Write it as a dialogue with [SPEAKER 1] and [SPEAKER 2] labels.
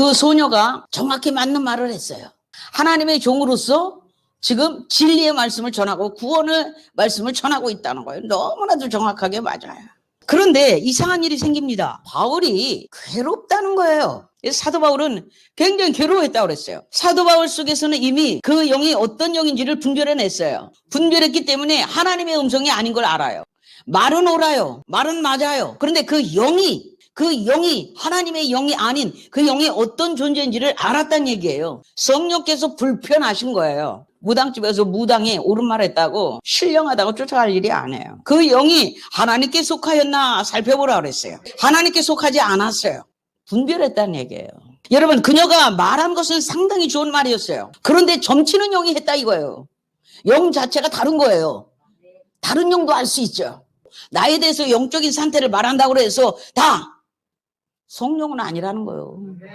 [SPEAKER 1] 그 소녀가 정확히 맞는 말을 했어요. 하나님의 종으로서 지금 진리의 말씀을 전하고 구원의 말씀을 전하고 있다는 거예요. 너무나도 정확하게 맞아요. 그런데 이상한 일이 생깁니다. 바울이 괴롭다는 거예요. 사도 바울은 굉장히 괴로워했다고 그랬어요. 사도 바울 속에서는 이미 그 영이 어떤 영인지를 분별해냈어요. 분별했기 때문에 하나님의 음성이 아닌 걸 알아요. 말은 옳아요. 말은 맞아요. 그런데 그 영이 그 영이 하나님의 영이 아닌 그 영이 어떤 존재인지를 알았단 얘기예요. 성령께서 불편하신 거예요. 무당집에서 무당이 옳은 말 했다고 신령하다고 쫓아갈 일이 아니에요. 그 영이 하나님께 속하였나 살펴보라 그랬어요. 하나님께 속하지 않았어요. 분별했다는 얘기예요. 여러분, 그녀가 말한 것은 상당히 좋은 말이었어요. 그런데 점치는 영이 했다 이거예요. 영 자체가 다른 거예요. 다른 영도 알 수 있죠. 나에 대해서 영적인 상태를 말한다고 해서 다 성령은 아니라는 거예요.